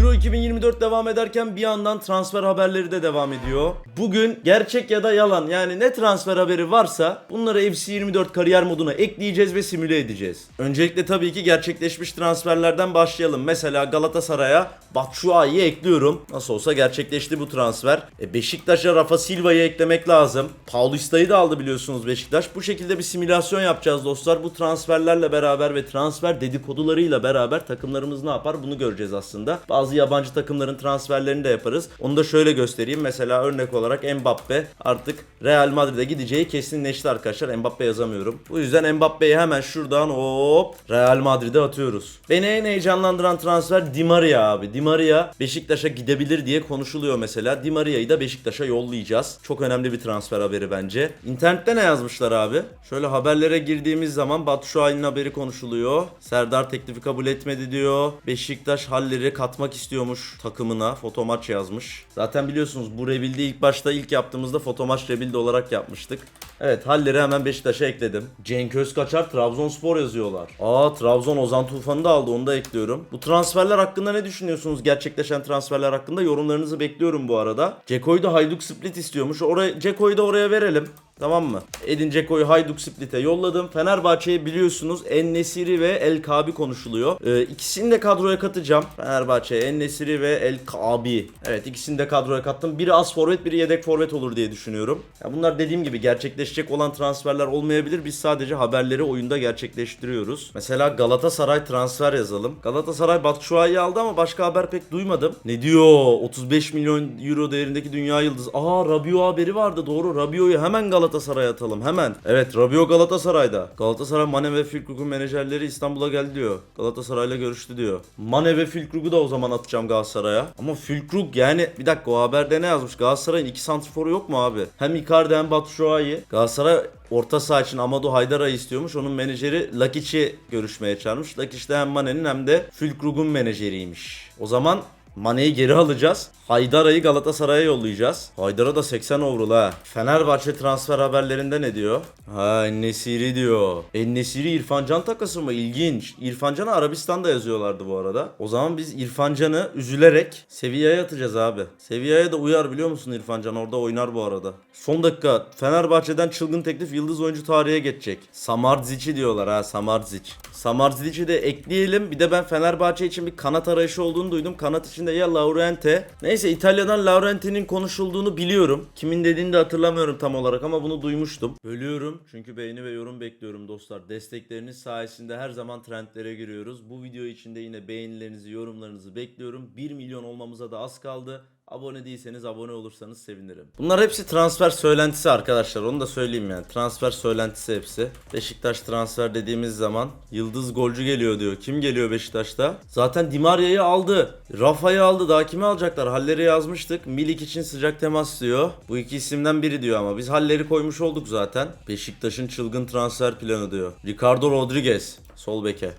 Euro 2024 devam ederken bir yandan transfer haberleri de devam ediyor. Bugün gerçek ya da yalan yani ne transfer haberi varsa bunları FC24 kariyer moduna ekleyeceğiz ve simüle edeceğiz. Öncelikle tabii ki gerçekleşmiş transferlerden başlayalım. Mesela Galatasaray'a Batshuayi'yi ekliyorum. Nasıl olsa gerçekleşti bu transfer. E Beşiktaş'a Rafa Silva'yı eklemek lazım. Paulista'yı da aldı biliyorsunuz Beşiktaş. Bu şekilde bir simülasyon yapacağız dostlar. Bu transferlerle beraber ve transfer dedikodularıyla beraber takımlarımız ne yapar bunu göreceğiz aslında. Bazı yabancı takımların transferlerini de yaparız. Onu da şöyle göstereyim. Mesela örnek olarak Mbappe artık Real Madrid'e gideceği kesinleşti arkadaşlar. Mbappe yazamıyorum. Bu yüzden Mbappe'yi hemen şuradan hop Real Madrid'e atıyoruz. Beni en heyecanlandıran transfer Di Maria abi. Di Maria Beşiktaş'a gidebilir diye konuşuluyor mesela. Di Maria'yı da Beşiktaş'a yollayacağız. Çok önemli bir transfer haberi bence. İnternette ne yazmışlar abi? Şöyle haberlere girdiğimiz zaman Batu Şahin'in haberi konuşuluyor. Serdar teklifi kabul etmedi diyor. Beşiktaş halleri katmak istiyormuş takımına. Fotomaç yazmış. Zaten biliyorsunuz bu rebuild'i ilk başta ilk yaptığımızda fotomaç rebuild olarak yapmıştık. Evet halleri hemen Beşiktaş'a ekledim. Cenk Özkaçar Trabzonspor yazıyorlar. Aa Trabzon Ozan Tufan'ı da aldı onu da ekliyorum. Bu transferler hakkında ne düşünüyorsunuz? Gerçekleşen transferler hakkında yorumlarınızı bekliyorum bu arada. Ceko'yu da Hayduk Split istiyormuş. Oraya, Ceko'yu da oraya verelim. Tamam mı? Edin Dzeko'yu Hayduk Split'e yolladım. Fenerbahçe'ye biliyorsunuz En Nesiri ve El Kabi konuşuluyor. Ee, ikisini de kadroya katacağım. Fenerbahçe'ye En Nesiri ve El Kabi. Evet ikisini de kadroya kattım. Biri az forvet biri yedek forvet olur diye düşünüyorum. Ya bunlar dediğim gibi gerçekleşecek olan transferler olmayabilir. Biz sadece haberleri oyunda gerçekleştiriyoruz. Mesela Galatasaray transfer yazalım. Galatasaray Batshuayi'yi aldı ama başka haber pek duymadım. Ne diyor? 35 milyon euro değerindeki dünya yıldızı. Aa Rabiot haberi vardı doğru. Rabiot'u hemen Galatasaray'a atalım hemen. Evet Rabiot Galatasaray'da. Galatasaray Mane ve Fülkrug'un menajerleri İstanbul'a geldi diyor. Galatasaray'la görüştü diyor. Mane ve Fülkrug'u da o zaman atacağım Galatasaray'a. Ama Fülkrug yani bir dakika o haberde ne yazmış? Galatasaray'ın iki santrforu yok mu abi? Hem Icardi hem Batshuayi. Galatasaray orta saha için Amadou Haydara'yı istiyormuş. Onun menajeri Lakic'i görüşmeye çağırmış. Lakic de hem Mane'nin hem de Fülkrug'un menajeriymiş. O zaman Mane'yi geri alacağız. Haydara'yı Galatasaray'a yollayacağız. Haydara da 80 overall ha. Fenerbahçe transfer haberlerinde ne diyor? Ha Nesiri diyor. Nesiri İrfan Can takası mı? İlginç. İrfan Can'ı Arabistan'da yazıyorlardı bu arada. O zaman biz İrfan Can'ı üzülerek Sevilla'ya atacağız abi. Sevilla'ya da uyar biliyor musun İrfan Can? Orada oynar bu arada. Son dakika Fenerbahçe'den çılgın teklif yıldız oyuncu tarihe geçecek. Samarzic'i diyorlar ha Samarzic. Samarzic'i de ekleyelim. Bir de ben Fenerbahçe için bir kanat arayışı olduğunu duydum. Kanat içinde ya Laurente. Neyse İtalya'dan Laurente'nin konuşulduğunu biliyorum. Kimin dediğini de hatırlamıyorum tam olarak ama bunu duymuştum. Bölüyorum çünkü beğeni ve yorum bekliyorum dostlar. Destekleriniz sayesinde her zaman trendlere giriyoruz. Bu video için de yine beğenilerinizi, yorumlarınızı bekliyorum. 1 milyon olmamıza da az kaldı. Abone değilseniz abone olursanız sevinirim. Bunlar hepsi transfer söylentisi arkadaşlar. Onu da söyleyeyim yani. Transfer söylentisi hepsi. Beşiktaş transfer dediğimiz zaman yıldız golcü geliyor diyor. Kim geliyor Beşiktaş'ta? Zaten Di Maria'yı aldı. Rafa'yı aldı. Daha kimi alacaklar? Halleri yazmıştık. Milik için sıcak temas diyor. Bu iki isimden biri diyor ama biz halleri koymuş olduk zaten. Beşiktaş'ın çılgın transfer planı diyor. Ricardo Rodriguez. Sol beke.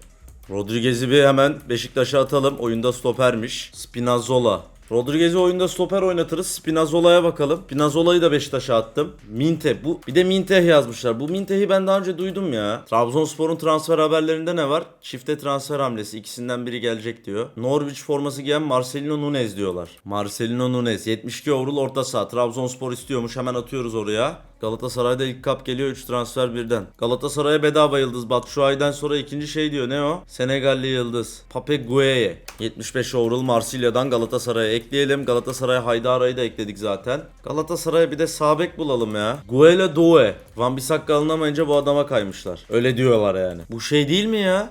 Rodriguez'i bir hemen Beşiktaş'a atalım. Oyunda stopermiş. Spinazzola. Rodriguez'i oyunda stoper oynatırız. Spinazzola'ya bakalım. Spinazzola'yı da Beşiktaş'a attım. Minte. Bu bir de Minteh yazmışlar. Bu Minteh'i ben daha önce duydum ya. Trabzonspor'un transfer haberlerinde ne var? Çifte transfer hamlesi. İkisinden biri gelecek diyor. Norwich forması giyen Marcelino Nunez diyorlar. Marcelino Nunez. 72 overall orta saha. Trabzonspor istiyormuş. Hemen atıyoruz oraya. Galatasaray'da ilk kap geliyor 3 transfer birden. Galatasaray'a bedava yıldız. Batshuayi'den sonra ikinci şey diyor. Ne o? Senegalli yıldız. Pape Gueye. 75 overall Marsilya'dan Galatasaray'a ekleyelim. Galatasaray'a Haydara'yı da ekledik zaten. Galatasaray'a bir de sağ bek bulalım ya. Guele Doe. Van Bissaka alınamayınca bu adama kaymışlar. Öyle diyorlar yani. Bu şey değil mi ya?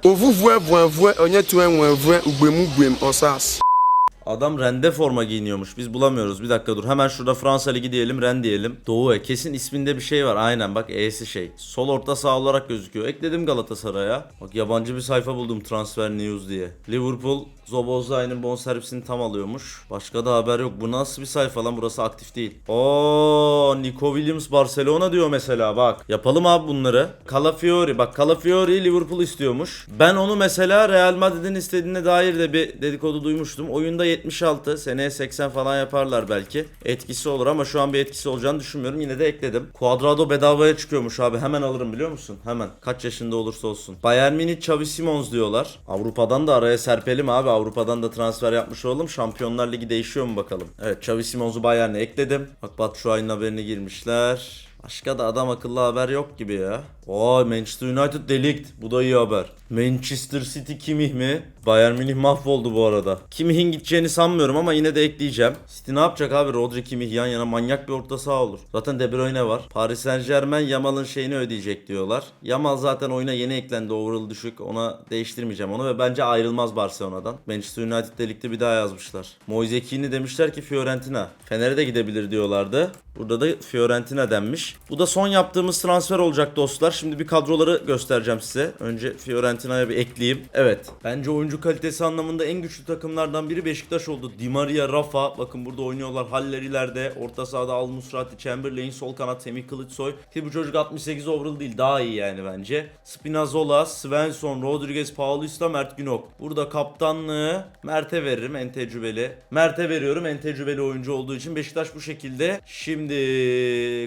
Adam rende forma giyiniyormuş. Biz bulamıyoruz. Bir dakika dur. Hemen şurada Fransa Ligi diyelim. Ren diyelim. Doğu. E. Kesin isminde bir şey var. Aynen bak E'si şey. Sol orta saha olarak gözüküyor. Ekledim Galatasaray'a. Bak yabancı bir sayfa buldum Transfer News diye. Liverpool Zobozlay'ın bonservisini tam alıyormuş. Başka da haber yok. Bu nasıl bir sayfa lan? Burası aktif değil. Oo, Nico Williams Barcelona diyor mesela bak. Yapalım abi bunları. Calafiori bak Calafiori Liverpool istiyormuş. Ben onu mesela Real Madrid'in istediğine dair de bir dedikodu duymuştum. Oyunda 76, seneye 80 falan yaparlar belki. Etkisi olur ama şu an bir etkisi olacağını düşünmüyorum. Yine de ekledim. Cuadrado bedavaya çıkıyormuş abi. Hemen alırım biliyor musun? Hemen. Kaç yaşında olursa olsun. Bayern Münih Xavi Simons diyorlar. Avrupa'dan da araya serpelim abi. Avrupa'dan da transfer yapmış olalım. Şampiyonlar Ligi değişiyor mu bakalım. Evet Xavi Simons'u Bayern'e ekledim. Bak Batshuayi'nin haberini girmişler. Başka da adam akıllı haber yok gibi ya. Oo Manchester United delikt. Bu da iyi haber. Manchester City Kimih mi? Bayern Münih mahvoldu bu arada. Kimih'in gideceğini sanmıyorum ama yine de ekleyeceğim. City ne yapacak abi? Rodri Kimih yan yana manyak bir orta saha olur. Zaten De Bruyne var. Paris Saint Germain Yamal'ın şeyini ödeyecek diyorlar. Yamal zaten oyuna yeni eklendi. Overall düşük. Ona değiştirmeyeceğim onu ve bence ayrılmaz Barcelona'dan. Manchester United de ligde bir daha yazmışlar. Moise Keane'i demişler ki Fiorentina. Fener'e de gidebilir diyorlardı. Burada da Fiorentina denmiş. Bu da son yaptığımız transfer olacak dostlar. Şimdi bir kadroları göstereceğim size. Önce Fiorentina'ya bir ekleyeyim. Evet. Bence oyuncu kalitesi anlamında en güçlü takımlardan biri Beşiktaş oldu. Di Maria, Rafa. Bakın burada oynuyorlar. Haller ileride. Orta sahada Al Musrati, Chamberlain, sol kanat Semih Kılıçsoy. Ki bu çocuk 68 overall değil. Daha iyi yani bence. Spinazzola, Svensson, Rodriguez, Paulista, Mert Günok. Burada kaptanlığı Mert'e veririm en tecrübeli. Mert'e veriyorum en tecrübeli oyuncu olduğu için. Beşiktaş bu şekilde. Şimdi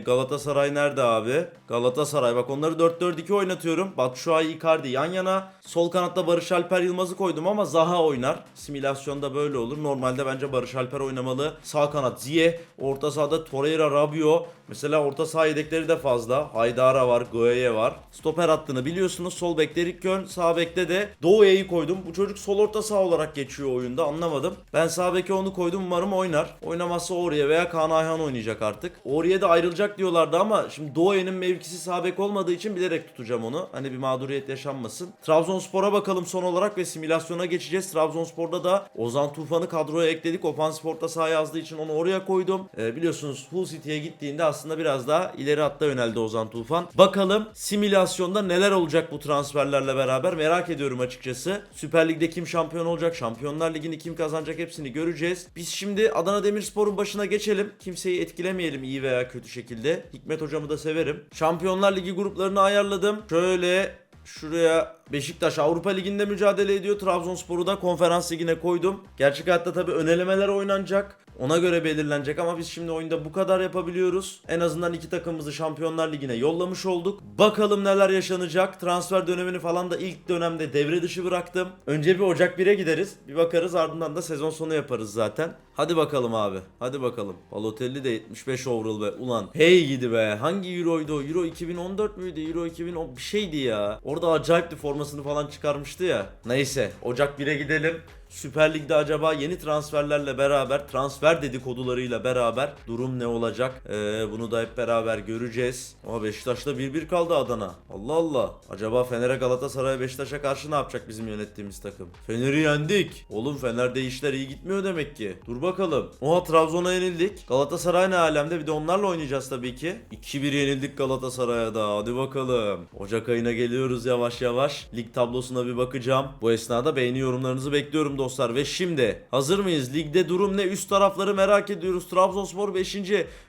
Galatasaray nerede abi? Galatasaray bak onları 4-4-2 oynatıyorum. Batshuayi Icardi yan yana. Sol kanatta Barış Alper Yılmaz'ı koydum ama Zaha oynar. Simülasyonda böyle olur. Normalde bence Barış Alper oynamalı. Sağ kanat Ziye. Orta sahada Torreira, Rabio. Mesela orta saha yedekleri de fazla. Haydara var, Goye var. Stoper hattını biliyorsunuz. Sol bekte Erik Kön, sağ bekte de Doğu'yu koydum. Bu çocuk sol orta saha olarak geçiyor oyunda. Anlamadım. Ben sağ beke onu koydum. Umarım oynar. Oynamazsa Oriye veya Kaan Ayhan oynayacak artık. Oriye de ayrılacak diyorlardı ama şimdi Doğu'nun mevkisi sağ bek olmadığı için bilerek tutacağım onu. Hani bir mağduriyet yaşanmasın. Trabzonspor'a bakalım son olarak ve simülasyona geçeceğiz. Trabzonspor'da da Ozan Tufan'ı kadroya ekledik. Ofansif orta saha yazdığı için onu oraya koydum. Ee, biliyorsunuz Hull City'ye gittiğinde aslında biraz daha ileri hatta yöneldi Ozan Tufan. Bakalım simülasyonda neler olacak bu transferlerle beraber merak ediyorum açıkçası. Süper Lig'de kim şampiyon olacak? Şampiyonlar Ligi'ni kim kazanacak? Hepsini göreceğiz. Biz şimdi Adana Demirspor'un başına geçelim. Kimseyi etkilemeyelim iyi veya kötü şekilde. Hikmet hocamı da severim. Şampiyonlar Ligi gruplarını ayarladım. Şöyle Şuraya Beşiktaş Avrupa Ligi'nde mücadele ediyor. Trabzonspor'u da konferans ligine koydum. Gerçek hayatta tabii önelemeler oynanacak. Ona göre belirlenecek ama biz şimdi oyunda bu kadar yapabiliyoruz. En azından iki takımımızı Şampiyonlar Ligi'ne yollamış olduk. Bakalım neler yaşanacak. Transfer dönemini falan da ilk dönemde devre dışı bıraktım. Önce bir Ocak 1'e gideriz. Bir bakarız ardından da sezon sonu yaparız zaten. Hadi bakalım abi. Hadi bakalım. Balotelli de 75 overall be. Ulan hey gidi be. Hangi Euro'ydu o? Euro 2014 müydü? Euro 2010 bir şeydi ya. Orada acayipti formasını falan çıkarmıştı ya. Neyse Ocak 1'e gidelim. Süper Lig'de acaba yeni transferlerle beraber, transfer dedikodularıyla beraber durum ne olacak? Ee, bunu da hep beraber göreceğiz. Ama Beşiktaş'ta 1-1 kaldı Adana. Allah Allah. Acaba Fener'e Galatasaray Beşiktaş'a karşı ne yapacak bizim yönettiğimiz takım? Fener'i yendik. Oğlum Fener'de işler iyi gitmiyor demek ki. Dur bakalım. Oha Trabzon'a yenildik. Galatasaray ne alemde? Bir de onlarla oynayacağız tabii ki. 2-1 yenildik Galatasaray'a da. Hadi bakalım. Ocak ayına geliyoruz yavaş yavaş. Lig tablosuna bir bakacağım. Bu esnada beğeni yorumlarınızı bekliyorum dostlar. Ve şimdi hazır mıyız? Ligde durum ne? Üst tarafları merak ediyoruz. Trabzonspor 5.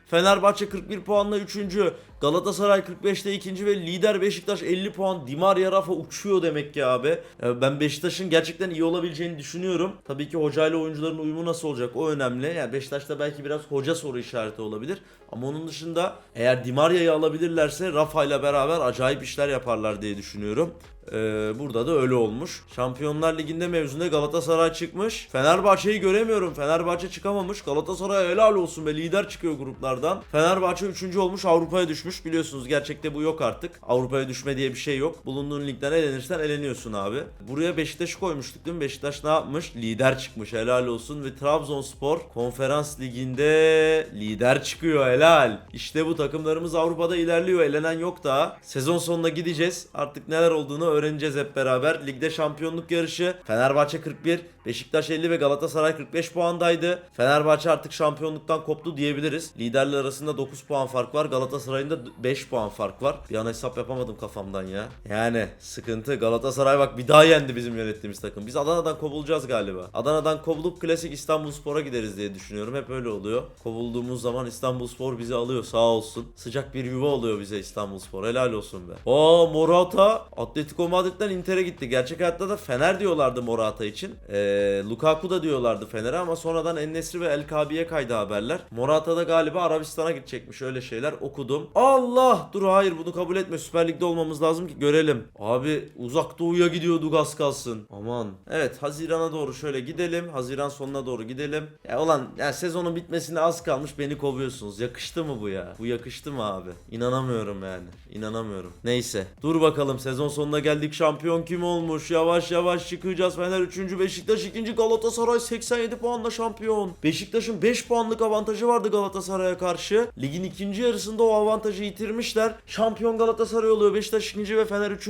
Fenerbahçe 41 puanla 3. Galatasaray 45'te 2. ve lider Beşiktaş 50 puan. Dimaria Rafa uçuyor demek ki abi. Ben Beşiktaş'ın gerçekten iyi olabileceğini düşünüyorum. Tabii ki hocayla oyuncuların uyumu nasıl olacak o önemli. Yani Beşiktaş'ta belki biraz hoca soru işareti olabilir. Ama onun dışında eğer Dimaria'yı alabilirlerse Rafa ile beraber acayip işler yaparlar diye düşünüyorum. Ee, burada da öyle olmuş. Şampiyonlar Ligi'nde mevzunda Galatasaray çıkmış. Fenerbahçe'yi göremiyorum. Fenerbahçe çıkamamış. Galatasaray helal olsun be lider çıkıyor gruplardan. Fenerbahçe 3. olmuş Avrupa'ya düşmüş. Biliyorsunuz gerçekte bu yok artık. Avrupa'ya düşme diye bir şey yok. Bulunduğun ligden elenirsen eleniyorsun abi. Buraya Beşiktaş'ı koymuştuk değil mi? Beşiktaş ne yapmış? Lider çıkmış helal olsun. Ve Trabzonspor konferans liginde lider çıkıyor helal. İşte bu takımlarımız Avrupa'da ilerliyor. Elenen yok daha. Sezon sonuna gideceğiz. Artık neler olduğunu öğreneceğiz hep beraber. Ligde şampiyonluk yarışı. Fenerbahçe 41, Beşiktaş 50 ve Galatasaray 45 puandaydı. Fenerbahçe artık şampiyonluktan koptu diyebiliriz. Liderler arasında 9 puan fark var. Galatasaray'ın da 5 puan fark var. Bir an hesap yapamadım kafamdan ya. Yani sıkıntı. Galatasaray bak bir daha yendi bizim yönettiğimiz takım. Biz Adana'dan kovulacağız galiba. Adana'dan kovulup klasik İstanbulspor'a gideriz diye düşünüyorum. Hep öyle oluyor. Kovulduğumuz zaman İstanbulspor bizi alıyor sağ olsun. Sıcak bir yuva oluyor bize İstanbulspor. Helal olsun be. Aa Morata Atletico Atletico Madrid'den Inter'e gitti. Gerçek hayatta da Fener diyorlardı Morata için. Ee, Lukaku da diyorlardı Fener'e ama sonradan En-Nesyri ve El Kabi'ye kaydı haberler. Morata da galiba Arabistan'a gidecekmiş öyle şeyler okudum. Allah! Dur hayır bunu kabul etme. Süper Lig'de olmamız lazım ki görelim. Abi uzak doğuya gidiyorduk az kalsın. Aman. Evet Haziran'a doğru şöyle gidelim. Haziran sonuna doğru gidelim. Ya ulan ya sezonun bitmesine az kalmış beni kovuyorsunuz. Yakıştı mı bu ya? Bu yakıştı mı abi? İnanamıyorum yani. İnanamıyorum. Neyse. Dur bakalım sezon sonuna geldik. Şampiyon kim olmuş? Yavaş yavaş çıkacağız. Fener 3. Beşiktaş 2. Galatasaray 87 puanla şampiyon. Beşiktaş'ın 5 puanlık avantajı vardı Galatasaray'a karşı. Ligin ikinci yarısında o avantajı yitirmişler. Şampiyon Galatasaray oluyor. Beşiktaş 2. ve Fener 3.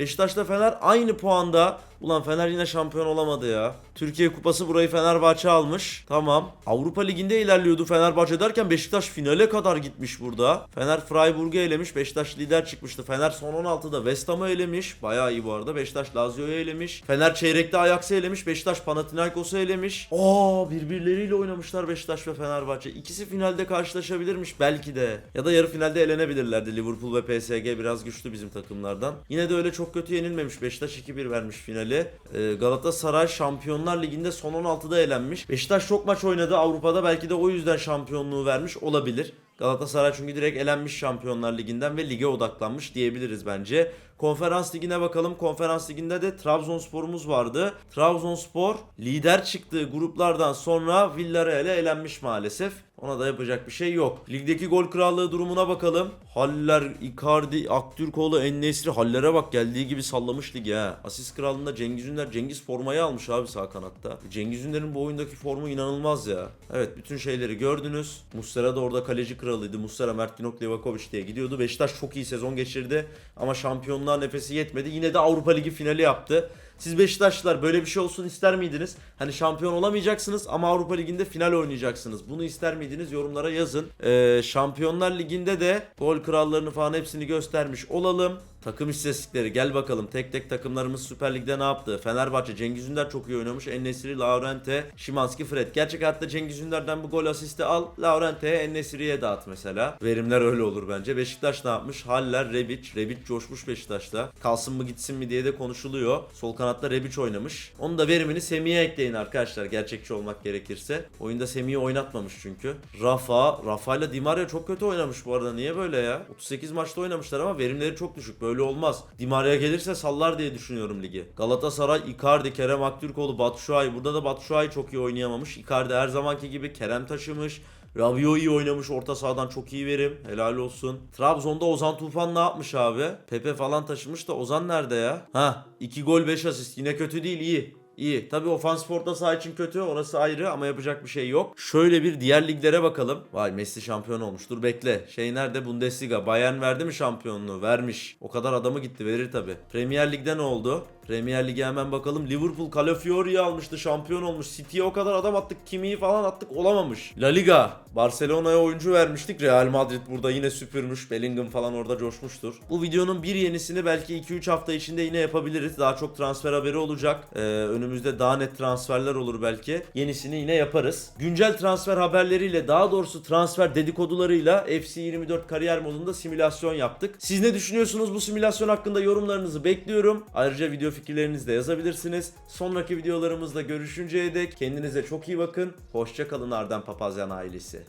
Beşiktaş'ta Fener aynı puanda. Ulan Fener yine şampiyon olamadı ya. Türkiye Kupası burayı Fenerbahçe almış. Tamam. Avrupa Ligi'nde ilerliyordu Fenerbahçe derken Beşiktaş finale kadar gitmiş burada. Fener Freiburg'u elemiş. Beşiktaş lider çıkmıştı. Fener son 16'da West Ham'ı elemiş. Bayağı iyi bu arada. Beşiktaş Lazio'yu elemiş. Fener çeyrekte Ajax'ı elemiş. Beşiktaş Panathinaikos'u elemiş. Aa birbirleriyle oynamışlar Beşiktaş ve Fenerbahçe. İkisi finalde karşılaşabilirmiş belki de. Ya da yarı finalde elenebilirlerdi. Liverpool ve PSG biraz güçlü bizim takımlardan. Yine de öyle çok kötü yenilmemiş. Beşiktaş 2-1 vermiş finali. Ee, Galatasaray Şampiyonlar Ligi'nde son 16'da elenmiş. Beşiktaş çok maç oynadı Avrupa'da. Belki de o yüzden şampiyonluğu vermiş olabilir. Galatasaray çünkü direkt elenmiş Şampiyonlar Ligi'nden ve lige odaklanmış diyebiliriz bence. Konferans Ligi'ne bakalım. Konferans Ligi'nde de Trabzonspor'umuz vardı. Trabzonspor lider çıktığı gruplardan sonra Villarreal'e elenmiş maalesef. Ona da yapacak bir şey yok. Ligdeki gol krallığı durumuna bakalım. Haller, Icardi, Aktürkoğlu, Ennesri Hallere bak geldiği gibi sallamış ligi ha. Asist krallığında Cengiz Ünder Cengiz formayı almış abi sağ kanatta. Cengiz Ünder'in bu oyundaki formu inanılmaz ya. Evet bütün şeyleri gördünüz. Muslera da orada kaleci kralıydı. Muslera, Mert Günok, Livakovic diye gidiyordu. Beşiktaş çok iyi sezon geçirdi. Ama şampiyonluğa nefesi yetmedi. Yine de Avrupa Ligi finali yaptı. Siz Beşiktaşlılar böyle bir şey olsun ister miydiniz? Hani şampiyon olamayacaksınız ama Avrupa Ligi'nde final oynayacaksınız. Bunu ister miydiniz? Yorumlara yazın. Ee, Şampiyonlar Ligi'nde de gol krallarını falan hepsini göstermiş olalım. Takım istatistikleri gel bakalım. Tek tek takımlarımız Süper Lig'de ne yaptı? Fenerbahçe Cengiz Ünder çok iyi oynamış. Ennesiri, Laurente, Şimanski, Fred. Gerçek hayatta Cengiz Ünder'den bu gol asisti al. Laurente'ye, Ennesiri'ye dağıt mesela. Verimler öyle olur bence. Beşiktaş ne yapmış? Haller, Rebic. Rebic coşmuş Beşiktaş'ta. Kalsın mı gitsin mi diye de konuşuluyor. Sol kanatta Rebic oynamış. Onun da verimini Semih'e ekleyin arkadaşlar. Gerçekçi olmak gerekirse. Oyunda Semih'i oynatmamış çünkü. Rafa. Rafa ile Di Maria çok kötü oynamış bu arada. Niye böyle ya? 38 maçta oynamışlar ama verimleri çok düşük. Böyle olmaz. Di Maria gelirse sallar diye düşünüyorum ligi. Galatasaray, Icardi, Kerem Aktürkoğlu, Batshuayi. Burada da Batshuayi çok iyi oynayamamış. Icardi her zamanki gibi Kerem taşımış. Rabio iyi oynamış orta sahadan çok iyi verim. Helal olsun. Trabzon'da Ozan Tufan ne yapmış abi? Pepe falan taşımış da Ozan nerede ya? Ha 2 gol 5 asist. Yine kötü değil iyi. İyi. Tabi ofans orta saha için kötü. Orası ayrı ama yapacak bir şey yok. Şöyle bir diğer liglere bakalım. Vay Messi şampiyon olmuş. Dur bekle. Şey nerede? Bundesliga. Bayern verdi mi şampiyonluğu? Vermiş. O kadar adamı gitti. Verir tabi. Premier Lig'de ne oldu? Premier Lig'e hemen bakalım. Liverpool Calafiori'yi almıştı. Şampiyon olmuş. City'ye o kadar adam attık. Kimi'yi falan attık. Olamamış. La Liga. Barcelona'ya oyuncu vermiştik. Real Madrid burada yine süpürmüş. Bellingham falan orada coşmuştur. Bu videonun bir yenisini belki 2-3 hafta içinde yine yapabiliriz. Daha çok transfer haberi olacak. Ee, önümüzde daha net transferler olur belki. Yenisini yine yaparız. Güncel transfer haberleriyle daha doğrusu transfer dedikodularıyla FC24 kariyer modunda simülasyon yaptık. Siz ne düşünüyorsunuz bu simülasyon hakkında yorumlarınızı bekliyorum. Ayrıca video fikirlerinizi de yazabilirsiniz. Sonraki videolarımızda görüşünceye dek kendinize çok iyi bakın. Hoşça kalın Arden Papazyan ailesi.